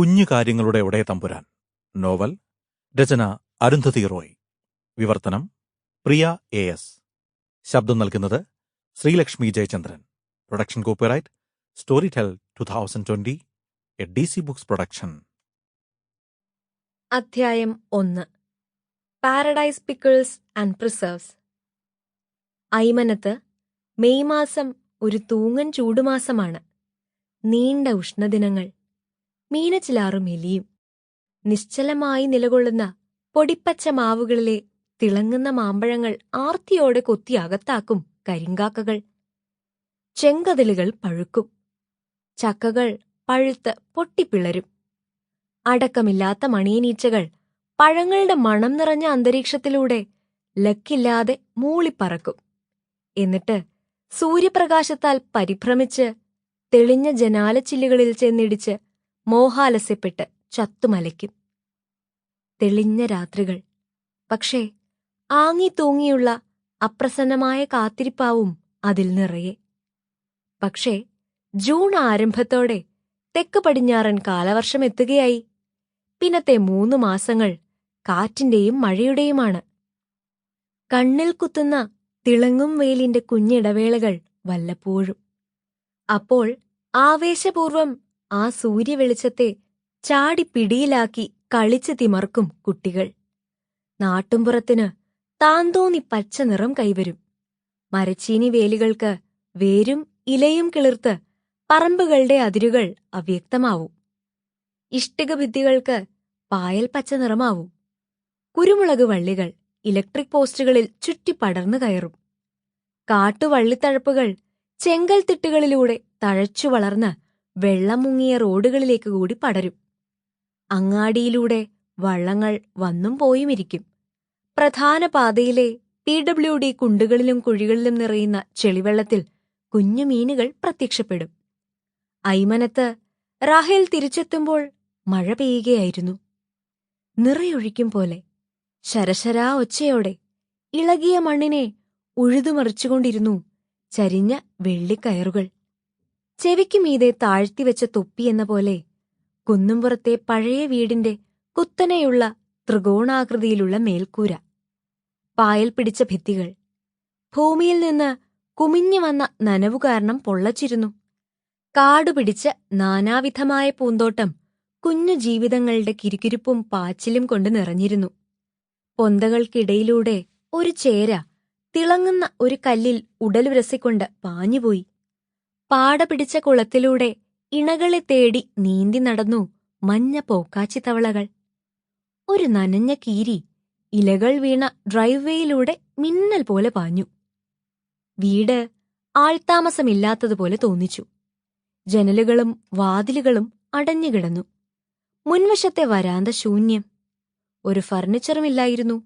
കുഞ്ഞു കാര്യങ്ങളുടെ ഉടയ തമ്പുരാൻ. നോവൽ. രചന അരുന്ധതി റോയ്. വിവർത്തനം. Priya A S. ശബ്ദം നൽകുന്നത് Sreelakshmi Jayachandran. Production copyright. Storytel two thousand twenty A D C books production. അധ്യായം ഒന്ന്. Paradise Pickles and Preserves. ഐമനത്ത് May മാസം ഒരു തൂങ്ങൻ ചൂടുമാസമാണ്. നീണ്ട ഉഷ്ണദിനങ്ങൾ. മീനച്ചിലാറും എലിയും നിശ്ചലമായി നിലകൊള്ളുന്ന പൊടിപ്പച്ച മാവുകളിലെ തിളങ്ങുന്ന മാമ്പഴങ്ങൾ ആർത്തിയോടെ കൊത്തി അകത്താക്കും കരിങ്കാക്കകൾ. ചെങ്കതിലുകൾ പഴുക്കും. ചക്കകൾ പഴുത്ത് പൊട്ടിപ്പിളരും. അടക്കമില്ലാത്ത മണിയനീച്ചകൾ പഴങ്ങളുടെ മണം നിറഞ്ഞ അന്തരീക്ഷത്തിലൂടെ ലക്കില്ലാതെ മൂളിപ്പറക്കും. എന്നിട്ട് സൂര്യപ്രകാശത്താൽ പരിഭ്രമിച്ച് തെളിഞ്ഞ ജനാലച്ചില്ലുകളിൽ ചെന്നിടിച്ച് മോഹാലസ്യപ്പെട്ട് ചത്തുമലയ്ക്കും. തെളിഞ്ഞ രാത്രികൾ. പക്ഷേ ആങ്ങി തൂങ്ങിയുള്ള അപ്രസന്നമായ കാത്തിരിപ്പാവും അതിൽ നിറയെ. പക്ഷേ ജൂൺ ആരംഭത്തോടെ തെക്ക് പടിഞ്ഞാറൻ കാലവർഷം എത്തുകയായി. പിന്നത്തെ മൂന്ന് മാസങ്ങൾ കാറ്റിന്റെയും മഴയുടെയുമാണ്. കണ്ണിൽ കുത്തുന്ന തിളങ്ങും വെയിലിന്റെ കുഞ്ഞിടവേളകൾ വല്ലപ്പോഴും. അപ്പോൾ ആവേശപൂർവം ആ സൂര്യവെളിച്ചത്തെ ചാടി പിടിയിലാക്കി കളിച്ച് തിമർക്കും കുട്ടികൾ. നാട്ടുംപുറത്തിന് താന്തോന്നി പച്ച നിറം കൈവരും. മരച്ചീനി വേലികൾക്ക് വേരും ഇലയും കിളിർത്ത് പറമ്പുകളുടെ അതിരുകൾ അവ്യക്തമാവും. ഇഷ്ടികഭിത്തികൾക്ക് പായൽ പച്ച നിറമാവും. കുരുമുളക് വള്ളികൾ ഇലക്ട്രിക് പോസ്റ്റുകളിൽ ചുറ്റിപ്പടർന്നു കയറും. കാട്ടുവള്ളിത്തഴപ്പുകൾ ചെങ്കൽത്തിട്ടുകളിലൂടെ തഴച്ചു വളർന്ന് വെള്ളം മുങ്ങിയ റോഡുകളിലേക്ക് കൂടി പടരും. അങ്ങാടിയിലൂടെ വള്ളങ്ങൾ വന്നും പോയുമിരിക്കും. പ്രധാന പാതയിലെ പി ഡബ്ല്യു ഡി കുണ്ടുകളിലും കുഴികളിലും നിറയുന്ന ചെളിവെള്ളത്തിൽ കുഞ്ഞുമീനുകൾ പ്രത്യക്ഷപ്പെടും. ഐമനത്ത് റാഹേൽ തിരിച്ചെത്തുമ്പോൾ മഴ പെയ്യുകയായിരുന്നു. നിറയൊഴിക്കും പോലെ ശരശരാ ഒച്ചയോടെ ഇളകിയ മണ്ണിനെ ഉഴുതുമറിച്ചുകൊണ്ടിരുന്നു ചരിഞ്ഞ വെള്ളിക്കയറുകൾ. ചെവിക്കു മീതെ താഴ്ത്തിവെച്ച തൊപ്പിയെന്ന പോലെ കുന്നുംപുറത്തെ പഴയ വീടിന്റെ കുത്തനെയുള്ള ത്രികോണാകൃതിയിലുള്ള മേൽക്കൂര. പായൽ പിടിച്ച ഭിത്തികൾ. ഭൂമിയിൽ നിന്ന് കുമിഞ്ഞു വന്ന നനവു കാരണം പൊള്ളച്ചിരുന്നു. കാടുപിടിച്ച നാനാവിധമായ പൂന്തോട്ടം കുഞ്ഞു ജീവിതങ്ങളുടെ കിരികിരിപ്പും പാച്ചിലും കൊണ്ട് നിറഞ്ഞിരുന്നു. പൊന്തകൾക്കിടയിലൂടെ ഒരു ചേര തിളങ്ങുന്ന ഒരു കല്ലിൽ ഉടലുരസിക്കൊണ്ട് പാഞ്ഞുപോയി. പാടപിടിച്ച കുളത്തിലൂടെ ഇണകളെ തേടി നീന്തി നടന്നു മഞ്ഞ പോക്കാച്ചിത്തവളകൾ ഒരു നനഞ്ഞ കീരി ഇലകൾ വീണ ഡ്രൈവേയിലൂടെ മിന്നൽ പോലെ പാഞ്ഞു. വീട് ആൾത്താമസമില്ലാത്തതുപോലെ തോന്നിച്ചു. ജനലുകളും വാതിലുകളും അടഞ്ഞുകിടന്നു മുൻവശത്തെ വരാന്ത ശൂന്യം. ഒരു ഫർണിച്ചറുമില്ലായിരുന്നു.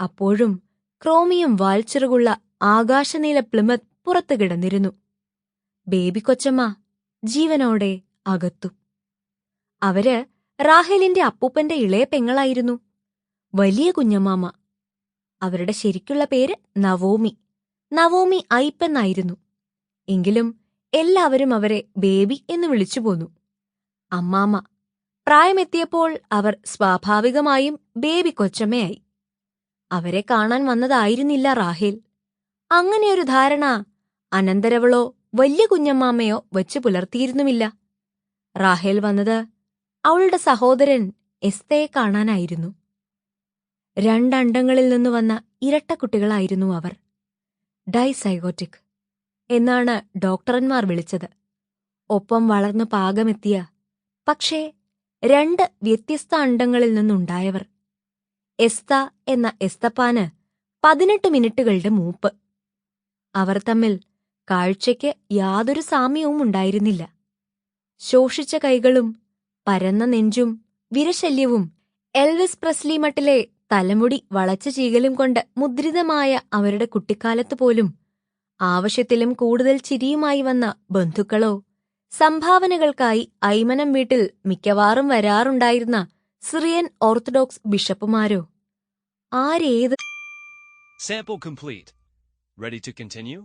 അപ്പോഴും ക്രോമിയം വാൽച്ചിറുകുള്ള ആകാശനീല പ്ലിമത്ത് പുറത്തു കിടന്നിരുന്നു. ബേബി കൊച്ചമ്മ ജീവനോടെ അകത്തു. അവർ റാഹേലിന്റെ അപ്പൂപ്പന്റെ ഇളയ പെങ്ങളായിരുന്നു. വലിയ കുഞ്ഞമ്മാമ അവരുടെ ശരിക്കുള്ള പേര് നവോമി. നവോമി ഐപ്പെന്നായിരുന്നു എങ്കിലും എല്ലാവരും അവരെ ബേബി എന്ന് വിളിച്ചു പോന്നു. അമ്മാമ്മ. പ്രായമെത്തിയപ്പോൾ അവർ സ്വാഭാവികമായും ബേബി കൊച്ചമ്മയായി അവരെ കാണാൻ വന്നതായിരുന്നില്ല റാഹേൽ. അങ്ങനെയൊരു ധാരണ അനന്തരവളോ വലിയ കുഞ്ഞമ്മാമ്മയോ വച്ചു പുലർത്തിയിരുന്നുമില്ല. റാഹേൽ വന്നത് അവളുടെ സഹോദരൻ എസ്തയെ കാണാനായിരുന്നു. രണ്ടണ്ടങ്ങളിൽ നിന്ന് വന്ന ഇരട്ടക്കുട്ടികളായിരുന്നു അവർ. ഡൈസൈഗോട്ടിക് എന്നാണ് ഡോക്ടർമാർ വിളിച്ചത്. ഒപ്പം വളർന്നു പാകമെത്തിയ പക്ഷേ രണ്ട് വ്യത്യസ്ത അണ്ടങ്ങളിൽ നിന്നുണ്ടായവർ. എസ്ത എന്ന എസ്തപ്പാന് പതിനെട്ട് മിനിറ്റുകളുടെ മൂപ്പ്. അവർ തമ്മിൽ കാഴ്ചയ്ക്ക് യാതൊരു സാമ്യവും ഉണ്ടായിരുന്നില്ല ശോഷിച്ച കൈകളും പരന്ന നെഞ്ചും വിരശല്യവും എൽവിസ് പ്രസ്ലി മട്ടിലെ തലമുടി വളച്ച ചീകലും കൊണ്ട് മുദ്രിതമായ അവരുടെ കുട്ടിക്കാലത്ത് പോലും ആവശ്യത്തിലും കൂടുതൽ ചിരിയുമായി വന്ന ബന്ധുക്കളോ സംഭാവനകൾക്കായി ഐമനം വീട്ടിൽ മിക്കവാറും വരാറുണ്ടായിരുന്ന സിറിയൻ ഓർത്തഡോക്സ് ബിഷപ്പുമാരോ ആരേത് Sample complete. Ready to continue?